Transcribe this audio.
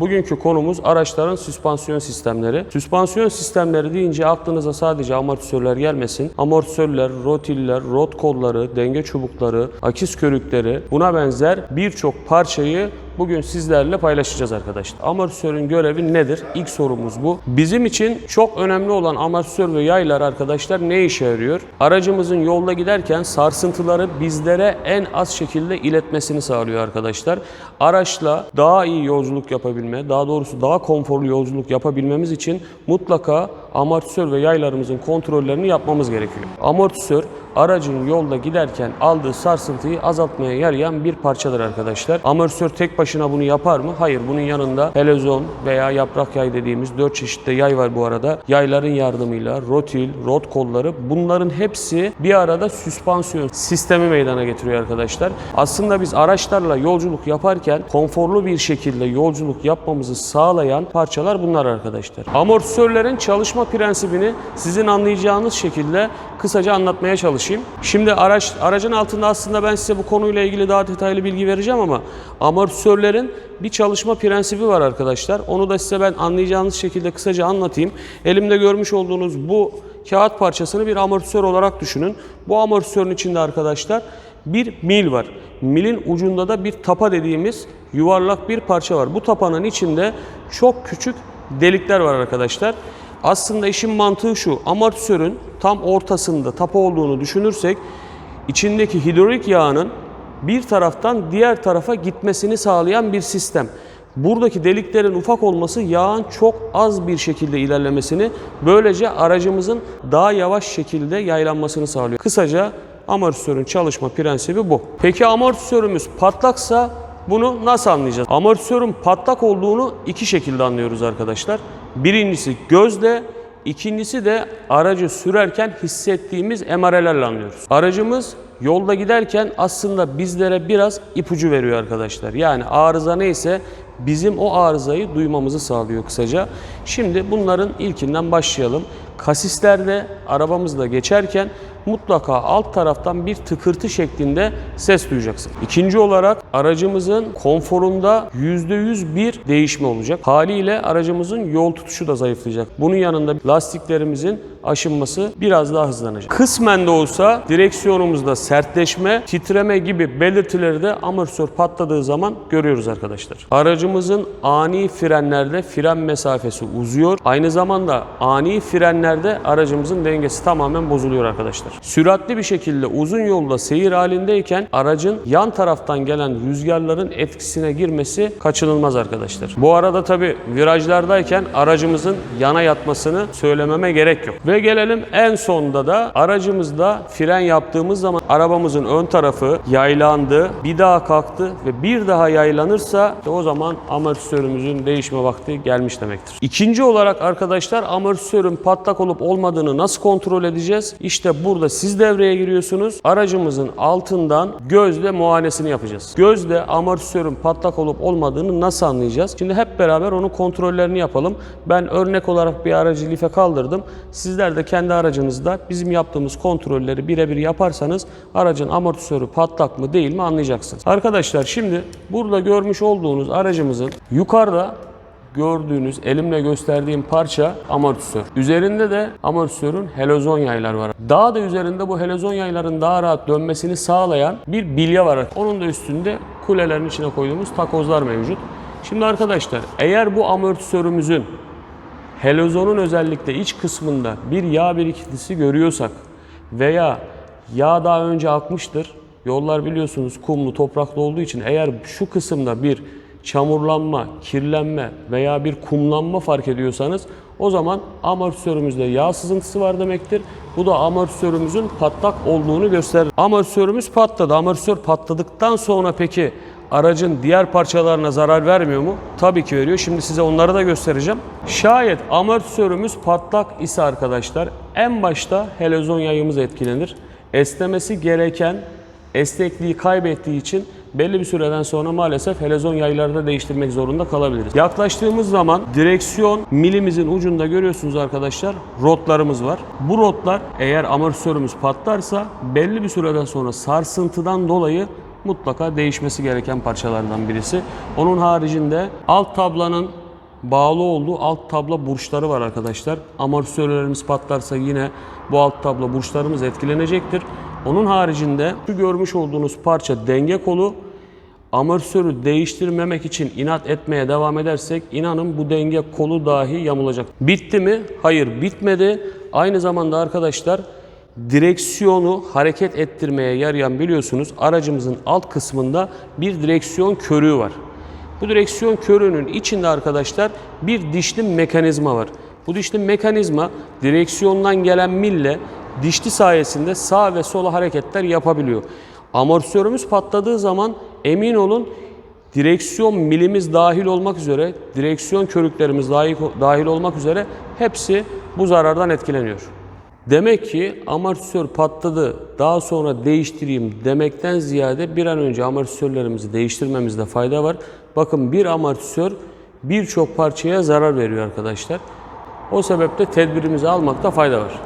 Bugünkü konumuz araçların süspansiyon sistemleri. Süspansiyon sistemleri deyince aklınıza sadece amortisörler gelmesin. Amortisörler, rotiller, rot kolları, denge çubukları, akis körükleri buna benzer birçok parçayı bugün sizlerle paylaşacağız arkadaşlar. Amortisörün görevi nedir? İlk sorumuz bu. Bizim için çok önemli olan amortisör ve yaylar arkadaşlar ne işe yarıyor? Aracımızın yolda giderken sarsıntıları bizlere en az şekilde iletmesini sağlıyor arkadaşlar. Araçla daha iyi yolculuk yapabilme, daha doğrusu daha konforlu yolculuk yapabilmemiz için mutlaka amortisör ve yaylarımızın kontrollerini yapmamız gerekiyor. Amortisör aracın yolda giderken aldığı sarsıntıyı azaltmaya yarayan bir parçadır arkadaşlar. Amortisör tek başına bunu yapar mı? Hayır. Bunun yanında helezon veya yaprak yay dediğimiz 4 çeşitli yay var bu arada. Yayların yardımıyla rotil, rot kolları bunların hepsi bir arada süspansiyon sistemi meydana getiriyor arkadaşlar. Aslında biz araçlarla yolculuk yaparken konforlu bir şekilde yolculuk yapmamızı sağlayan parçalar bunlar arkadaşlar. Amortisörlerin çalışma prensibini sizin anlayacağınız şekilde kısaca anlatmaya çalışayım. Şimdi araç aracın altında aslında ben size bu konuyla ilgili daha detaylı bilgi vereceğim ama amortisörlerin bir çalışma prensibi var arkadaşlar. Onu da size ben anlayacağınız şekilde kısaca anlatayım. Elimde görmüş olduğunuz bu kağıt parçasını bir amortisör olarak düşünün. Bu amortisörün içinde arkadaşlar bir mil var. Milin ucunda da bir tapa dediğimiz yuvarlak bir parça var. Bu tapanın içinde çok küçük delikler var arkadaşlar. Aslında işin mantığı şu. Amortisörün tam ortasında tapa olduğunu düşünürsek içindeki hidrolik yağının bir taraftan diğer tarafa gitmesini sağlayan bir sistem. Buradaki deliklerin ufak olması yağın çok az bir şekilde ilerlemesini, böylece aracımızın daha yavaş şekilde yaylanmasını sağlıyor. Kısaca amortisörün çalışma prensibi bu. Peki amortisörümüz patlaksa bunu nasıl anlayacağız? Amortisörün patlak olduğunu iki şekilde anlıyoruz arkadaşlar. Birincisi gözle, ikincisi de aracı sürerken hissettiğimiz emarelerle anlıyoruz. Aracımız yolda giderken aslında bizlere biraz ipucu veriyor arkadaşlar. Yani arıza neyse bizim o arızayı duymamızı sağlıyor kısaca. Şimdi bunların ilkinden başlayalım. Kasislerde arabamızla geçerken mutlaka alt taraftan bir tıkırtı şeklinde ses duyacaksın. İkinci olarak aracımızın konforunda %100 bir değişme olacak. Haliyle aracımızın yol tutuşu da zayıflayacak. Bunun yanında lastiklerimizin aşınması biraz daha hızlanacak. Kısmen de olsa direksiyonumuzda sertleşme, titreme gibi belirtileri de amortisör patladığı zaman görüyoruz arkadaşlar. Aracımızın ani frenlerde fren mesafesi uzuyor. Aynı zamanda ani frenlerde aracımızın dengesi tamamen bozuluyor arkadaşlar. Süratli bir şekilde uzun yolda seyir halindeyken aracın yan taraftan gelen rüzgarların etkisine girmesi kaçınılmaz arkadaşlar. Bu arada tabi virajlardayken aracımızın yana yatmasını söylememe gerek yok. Ve gelelim en sonda da aracımızda fren yaptığımız zaman arabamızın ön tarafı yaylandı, bir daha kalktı ve bir daha yaylanırsa işte o zaman amortisörümüzün değişme vakti gelmiş demektir. İkinci olarak arkadaşlar amortisörün patlak olup olmadığını nasıl kontrol edeceğiz? İşte burada siz devreye giriyorsunuz. Aracımızın altından gözle muayenesini yapacağız. Gözle amortisörün patlak olup olmadığını nasıl anlayacağız? Şimdi hep beraber onun kontrollerini yapalım. Ben örnek olarak bir aracı life kaldırdım. Sizler de kendi aracınızda bizim yaptığımız kontrolleri birebir yaparsanız aracın amortisörü patlak mı değil mi anlayacaksınız. Arkadaşlar şimdi burada görmüş olduğunuz aracımızın yukarıda gördüğünüz elimle gösterdiğim parça amortisör. Üzerinde de amortisörün helezon yaylar var. Daha da üzerinde bu helezon yayların daha rahat dönmesini sağlayan bir bilye var. Onun da üstünde kulelerin içine koyduğumuz takozlar mevcut. Şimdi arkadaşlar eğer bu amortisörümüzün helezonun özellikle iç kısmında bir yağ birikintisi görüyorsak veya yağ daha önce akmıştır. Yollar biliyorsunuz kumlu, topraklı olduğu için eğer şu kısımda bir çamurlanma, kirlenme veya bir kumlanma fark ediyorsanız o zaman amortisörümüzde yağ sızıntısı var demektir. Bu da amortisörümüzün patlak olduğunu gösterir. Amortisörümüz patladı. Amortisör patladıktan sonra peki aracın diğer parçalarına zarar vermiyor mu? Tabii ki veriyor. Şimdi size onları da göstereceğim. Şayet amortisörümüz patlak ise arkadaşlar en başta helezon yayımız etkilenir. Esnemesi gereken esnekliği kaybettiği için belli bir süreden sonra maalesef helezon yaylarını değiştirmek zorunda kalabiliriz. Yaklaştığımız zaman direksiyon milimizin ucunda görüyorsunuz arkadaşlar rotlarımız var. Bu rotlar eğer amortisörümüz patlarsa belli bir süreden sonra sarsıntıdan dolayı mutlaka değişmesi gereken parçalardan birisi. Onun haricinde alt tablanın bağlı olduğu alt tabla burçları var arkadaşlar. Amortisörlerimiz patlarsa yine bu alt tabla burçlarımız etkilenecektir. Onun haricinde şu görmüş olduğunuz parça denge kolu. Amortisörü değiştirmemek için inat etmeye devam edersek inanın bu denge kolu dahi yamulacak. Bitti mi? Hayır bitmedi. Aynı zamanda arkadaşlar direksiyonu hareket ettirmeye yarayan biliyorsunuz aracımızın alt kısmında bir direksiyon körüğü var. Bu direksiyon körüğünün içinde arkadaşlar bir dişli mekanizma var. Bu dişli mekanizma direksiyondan gelen mille dişli sayesinde sağ ve sola hareketler yapabiliyor. Amortisörümüz patladığı zaman emin olun direksiyon milimiz dahil olmak üzere, direksiyon körüklerimiz dahil, olmak üzere hepsi bu zarardan etkileniyor. Demek ki amortisör patladı, daha sonra değiştireyim demekten ziyade bir an önce amortisörlerimizi değiştirmemizde fayda var. Bakın bir amortisör birçok parçaya zarar veriyor arkadaşlar. O sebeple tedbirimizi almakta fayda var.